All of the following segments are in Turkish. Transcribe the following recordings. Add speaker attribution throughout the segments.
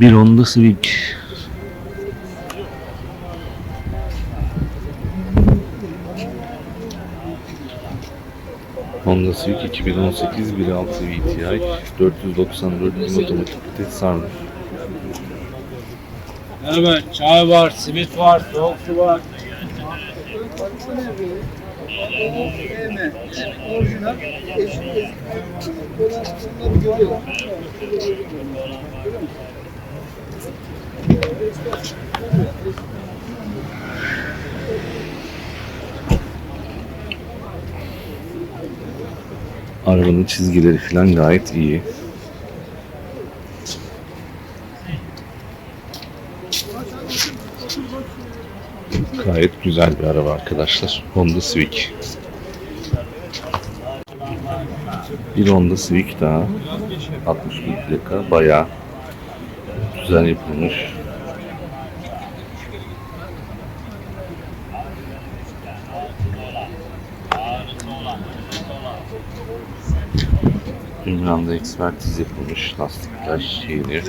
Speaker 1: Bir Honda Civic. Honda Civic 2018 1.6 VTI 494 bin otomatik vites sarnıç.
Speaker 2: Evet, çay var, simit var, soğuk su var.
Speaker 3: Orijinal
Speaker 1: Arabanın çizgileri falan gayet iyi. Gayet güzel bir araba arkadaşlar. Honda Civic. Bir Honda Civic daha. 60 bin plaka. Bayağı güzel yapılmış. Ünvan'da ekspertiz yapılmış lastikler yeni.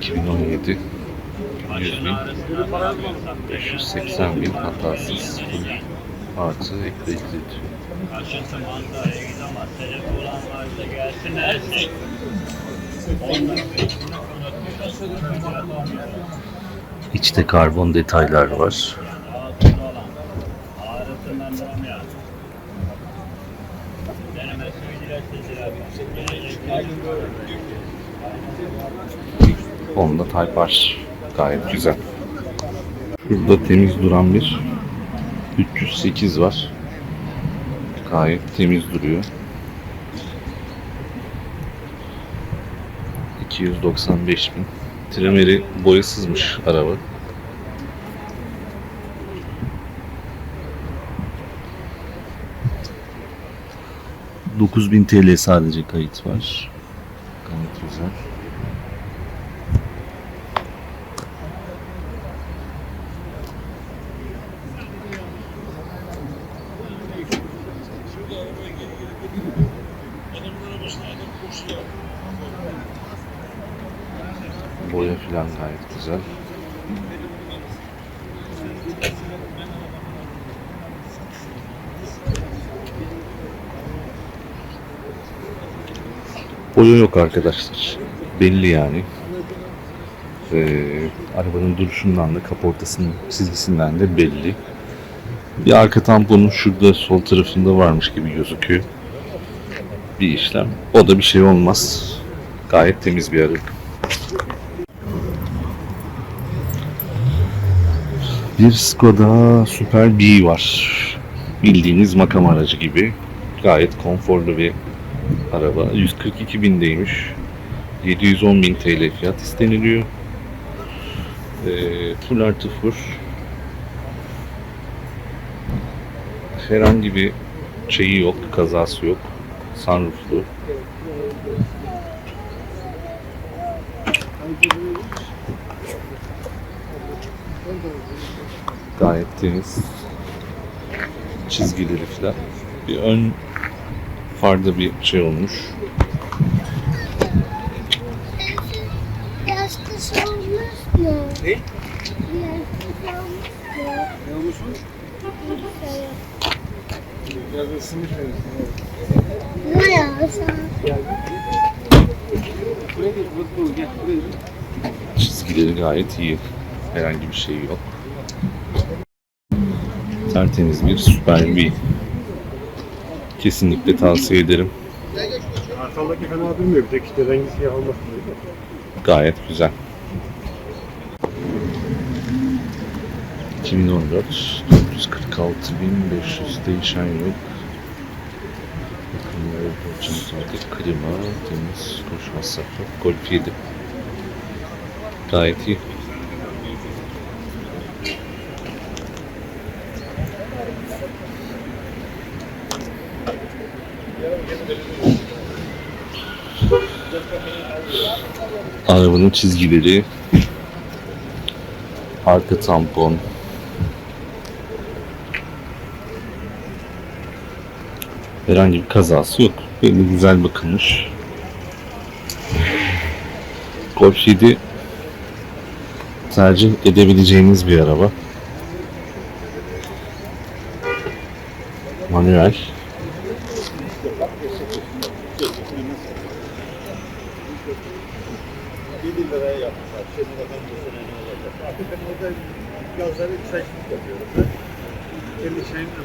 Speaker 1: ...2017... ...100 bin... ...580 bin hatasız... ...artı ekleyici
Speaker 2: Aşıntı manzaraya gidemez. Telefon olan varsa gelsin.
Speaker 1: İçte karbon detaylar var. Honda Type R. Gayet güzel. Şurada temiz duran bir 308 var. Gayet temiz duruyor. 295 bin. Tremeri boyasızmış araba. ...9000 TL sadece kayıt var. Gayet güzel. Boya falan gayet güzel. Boya yok arkadaşlar. Belli yani. Ee, arabanın duruşundan da kaportasının çizgisinden de belli. Bir arka tamponun şurada sol tarafında varmış gibi gözüküyor. Bir işlem. O da bir şey olmaz. Gayet temiz bir araba. Bir Skoda Super B var. Bildiğiniz makam aracı gibi. Gayet konforlu bir araba. 142 bindeymiş. 710 bin TL fiyat isteniliyor. Ee, full artı full. Herhangi bir şeyi yok, kazası yok. Sunrooflu. Gayet temiz. Çizgileri falan. Bir ön farda bir şey olmuş.
Speaker 4: Yastık olmuş mu?
Speaker 3: Ne?
Speaker 4: Olmuş mu?
Speaker 3: Ne. Biraz sınıf
Speaker 4: Ne yapsam?
Speaker 1: Çizgileri gayet iyi. Herhangi bir şey yok. Tertemiz bir süper bir. Kesinlikle tavsiye ederim.
Speaker 5: Arkamdaki fena durmuyor. Bir tek işte rengi siyah olmasın diye.
Speaker 1: Gayet güzel. 2014 446.500 değişen yok. Bakımları borcun saati klima, temiz, koş masrafı, golf 7. Gayet iyi. Arabanın çizgileri, arka tampon, Herhangi bir kazası yok. Belli güzel bakılmış. Golf 7 tercih edebileceğiniz bir araba. Manuel.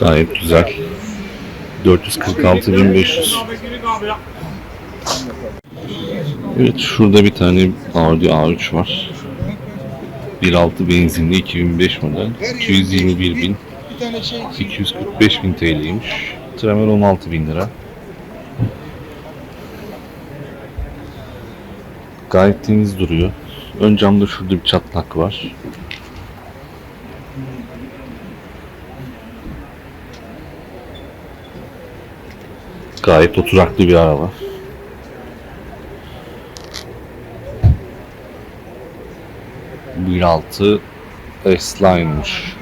Speaker 1: Gayet güzel. 446.500. Evet şurada bir tane Audi A3 var. 1.6 benzinli 2005 model. 221 bin. 245 bin TL'ymiş. Tremer 16 bin lira. Gayet temiz duruyor. Ön camda şurada bir çatlak var. Gayet oturaklı bir araba. Bir altı S-Line'mış.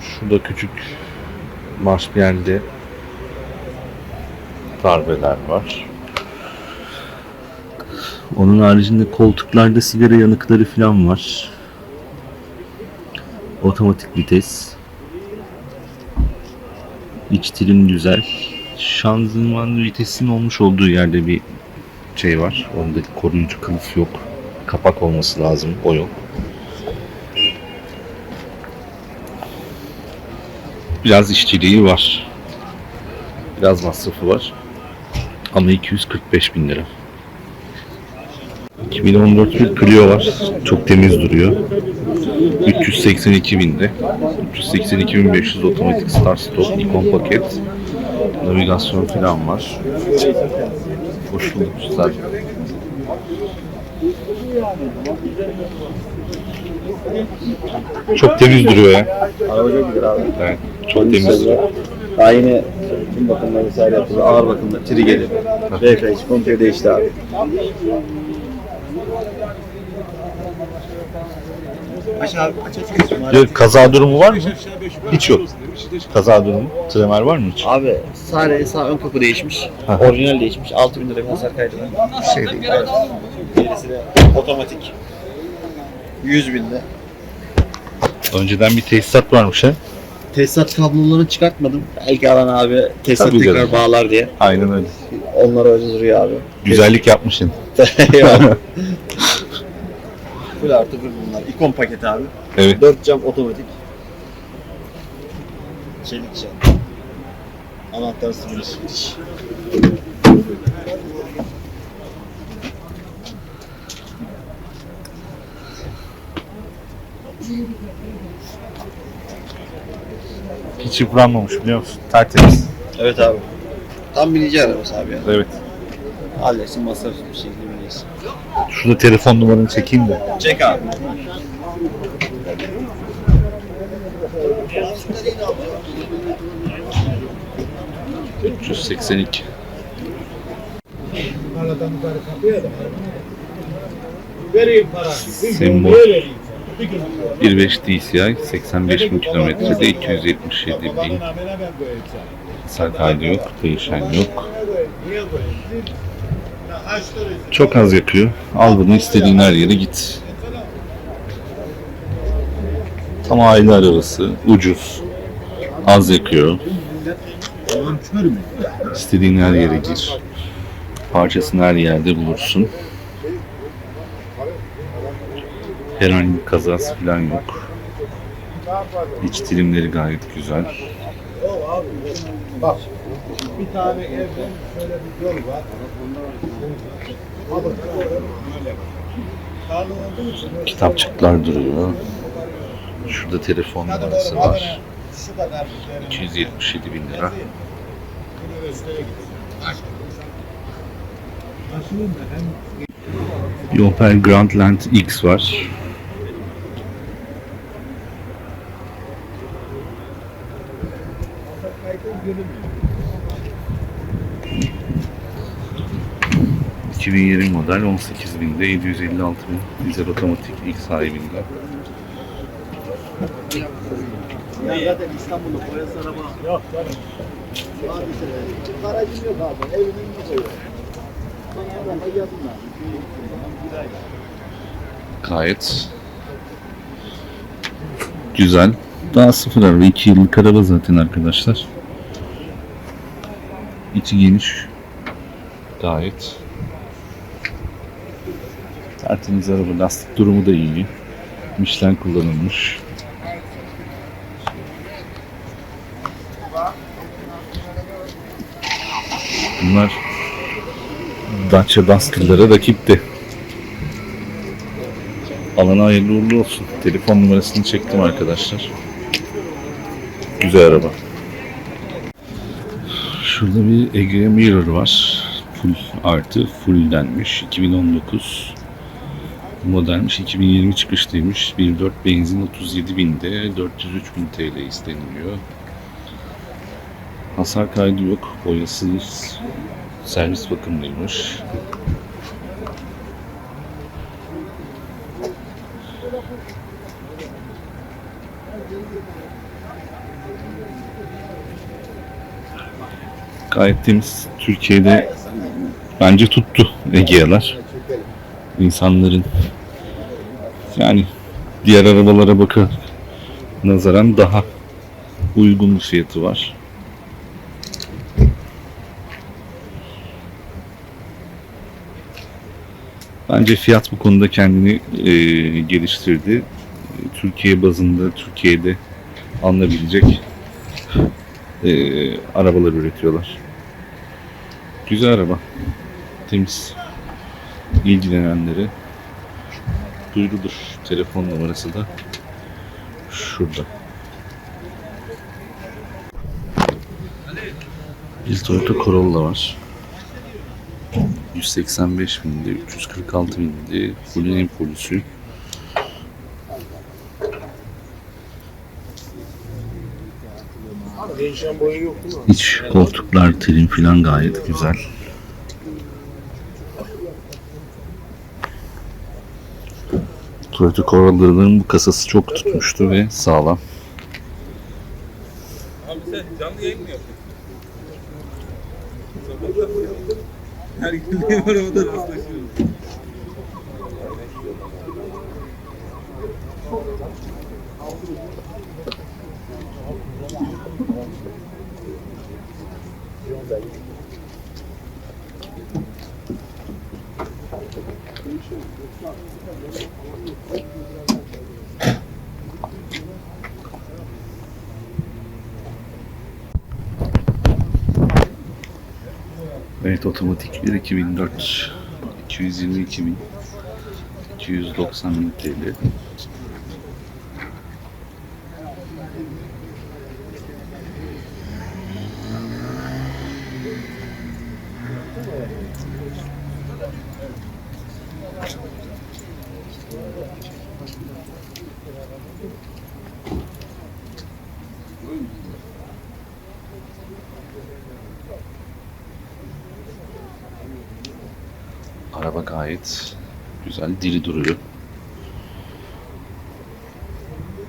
Speaker 1: Şurada küçük marş bir yerde darbeler var. Onun haricinde koltuklarda sigara yanıkları falan var. Otomatik vites. İç trim güzel. Şanzıman vitesin olmuş olduğu yerde bir şey var. Onda koruyucu kılıf yok. Kapak olması lazım. O yok. Biraz işçiliği var. Biraz masrafı var. Ama 245 bin lira. 2014 bir Clio var. Çok temiz duruyor. 382 binde. 382.500 otomatik start stop, ikon paket. Navigasyon falan var. Hoş bulduk güzel. Çok temiz duruyor ya.
Speaker 6: Araba çok güzel abi.
Speaker 1: Evet, çok temiz duruyor.
Speaker 6: Daha yeni tüm bakımları vesaire yapıldı. Ağır bakımlar, trigeri, refresh, komple değişti abi.
Speaker 1: Ya, kaza durumu var mı? Hiç yok. Kaza durumu. Tremer var mı hiç?
Speaker 6: Abi sadece sağ ön kapı değişmiş.
Speaker 1: Aha.
Speaker 6: Orijinal değişmiş. 6000 lira bir hasar kaydı var.
Speaker 1: Şey değil.
Speaker 6: Evet. Gerisi de otomatik. 100 binde.
Speaker 1: Önceden bir tesisat varmış ha.
Speaker 6: Tesisat kablolarını çıkartmadım. Belki alan abi tesisat
Speaker 1: Tabii
Speaker 6: tekrar
Speaker 1: canım.
Speaker 6: bağlar diye.
Speaker 1: Aynen öyle.
Speaker 6: Onlar öyle duruyor abi.
Speaker 1: Güzellik yapmışsın.
Speaker 6: Eyvallah. Full artı full bunlar. İkon paket abi.
Speaker 1: Evet.
Speaker 6: 4 cam otomatik. Çelik cam. Anahtar sıfır iş.
Speaker 1: Hiç yıpranmamış biliyor musun? Tertemiz.
Speaker 6: Evet abi. Tam binici arabası abi ya.
Speaker 1: Evet.
Speaker 6: Halletsin masrafsız bir şekilde bineceğiz.
Speaker 1: Şurada telefon numaranı çekeyim de.
Speaker 6: Çek abi.
Speaker 1: Üç 382.
Speaker 3: Vereyim para.
Speaker 1: Sembol.
Speaker 3: Niye vereyim?
Speaker 1: 1.5 DCI 85 bin kilometrede 277 bin. Hasar yok, değişen yok. Çok az yakıyor. Al bunu istediğin her yere git. Tam aile arabası, ucuz, az yakıyor. İstediğin her yere gir. Parçasını her yerde bulursun. Herhangi bir kazası falan yok. İç dilimleri gayet güzel.
Speaker 3: Bak. Bir tane evden şöyle bir yol var.
Speaker 1: Kitapçıklar duruyor. Şurada telefon numarası var.
Speaker 3: şu kadar üzerine
Speaker 1: 277 bin lira. Bir Opel Grandland X var. ...2020 model 18 binde 756 bin dizel otomatik ilk sahibinde.
Speaker 6: Ya zaten İstanbul'da boyası araba. Yok. Garajım yok abi. Evimin yok. Bana araba yazın lan. Bir ay.
Speaker 1: Gayet güzel. Daha sıfır araba. 2 yıllık araba zaten arkadaşlar. İçi geniş. Gayet. Tertemiz araba. Lastik durumu da iyi. Michelin kullanılmış. Bunlar Dacia Dustin'lara rakipti. Alana hayırlı uğurlu olsun. Telefon numarasını çektim arkadaşlar. Güzel araba. Şurada bir Ege Mirror var. Full artı full denmiş. 2019 modelmiş. 2020 çıkışlıymış. 1.4 benzin 37 binde. 403 bin TL isteniliyor. Hasar kaydı yok. Boyasız servis bakımlıymış. Gayet temiz. Türkiye'de bence tuttu Egea'lar. İnsanların yani diğer arabalara bakın nazaran daha uygun bir fiyatı var. Bence fiyat bu konuda kendini e, geliştirdi. Türkiye bazında Türkiye'de alınabilecek e, arabalar üretiyorlar. Güzel araba. Temiz. İlgilenenlere duyurulur. Telefon numarası da şurada. Bir Toyota Corolla var. 185 binde, 346 binde, full polisi.
Speaker 5: Değişen boyu yok mi?
Speaker 1: İç koltuklar, trim filan gayet güzel. Toyota Corolla'ların bu kasası çok tutmuştu ve sağlam.
Speaker 7: Abi sen canlı yayın mı yapıyorsun? Her gün benim arabada rastlaşıyoruz.
Speaker 1: Evet otomatik bir 2004 222 bin 290 bin TL Araba gayet güzel, diri duruyor.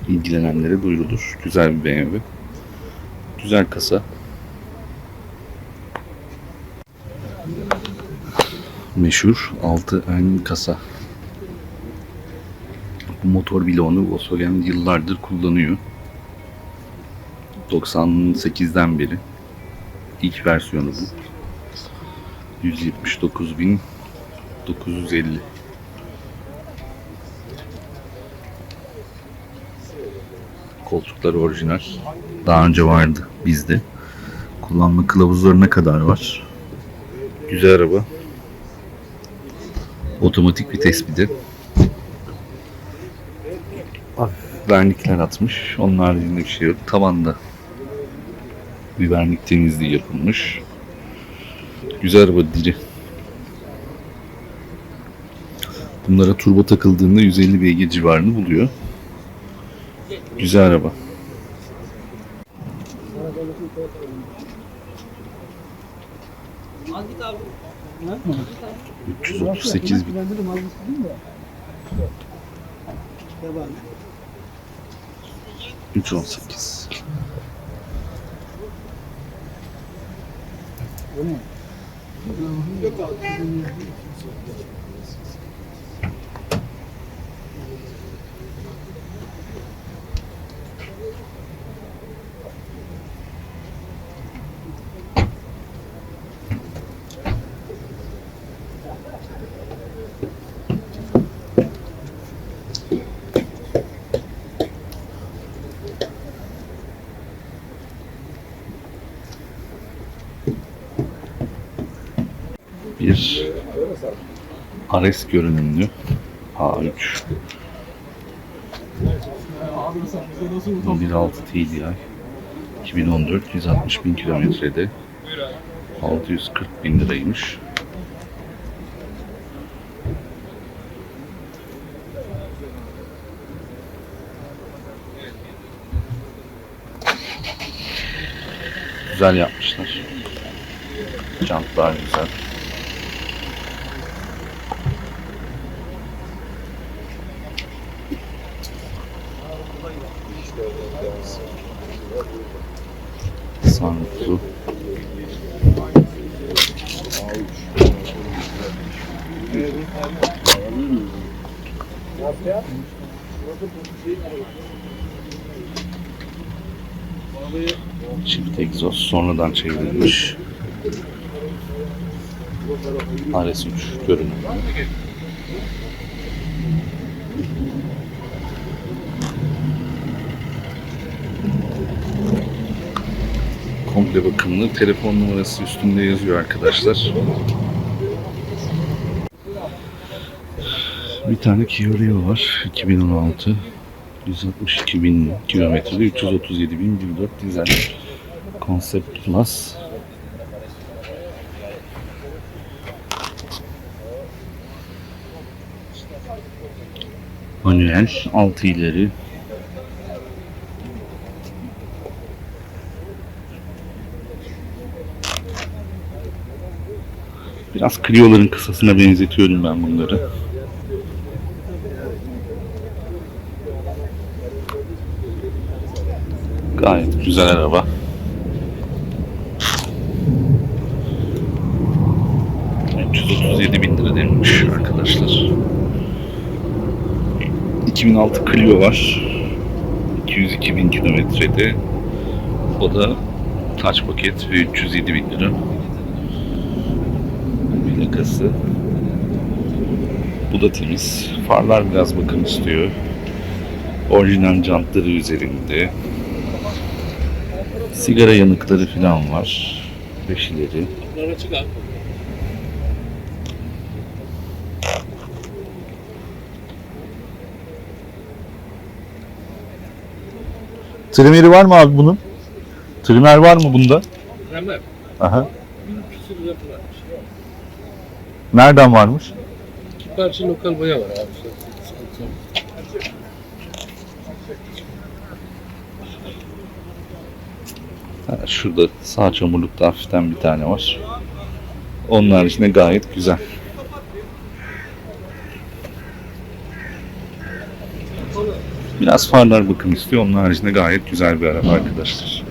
Speaker 1: İlgilenenlere duyurulur. Güzel bir BMW. Güzel kasa. Meşhur 6 ön kasa. Motor bloğunu Volkswagen yıllardır kullanıyor. 98'den beri. İlk versiyonu bu. 179.950 Koltuklar orijinal. Daha önce vardı bizde. Kullanma kılavuzlarına kadar var. Güzel araba. Otomatik vites bir de. Vernikler atmış. Onun haricinde bir şey yok. Tavanda bir vernik temizliği yapılmış. Güzel araba diri. Bunlara turbo takıldığında 150 beygir civarını buluyor. Güzel araba. Hı? 338 bin. 3.18 bir Ares görünümlü A3 1.6 TDI 2014 160 bin kilometrede 640 bin liraymış. Güzel yapmışlar. Jantlar güzel. Sunrooflu. Çift egzoz sonradan çevrilmiş. RS3 görünümü. komple bakımlı. Telefon numarası üstünde yazıyor arkadaşlar. Bir tane Kia Rio var. 2016. 162 bin kilometrede 337 bin 1.4 dizel. Concept Plus. Manuel 6 ileri Biraz Clio'ların kısasına benzetiyorum ben bunları. Gayet güzel araba. ...337 bin lira denilmiş arkadaşlar. 2006 Clio var. 202 bin kilometrede. O da taç paket ve 307 bin lira plakası. Bu da temiz. Farlar biraz bakım istiyor. Orijinal jantları üzerinde. Sigara yanıkları falan var. Beşileri.
Speaker 8: Trimeri var mı abi bunun? Trimer var mı bunda?
Speaker 7: Hemen.
Speaker 8: Aha.
Speaker 7: Falan.
Speaker 8: Nereden varmış?
Speaker 7: İki parça lokal boya var abi.
Speaker 1: Şurada sağ çamurlukta hafiften bir tane var. Onun haricinde gayet güzel. Biraz farlar bakım istiyor. Onun haricinde gayet güzel bir araba arkadaşlar.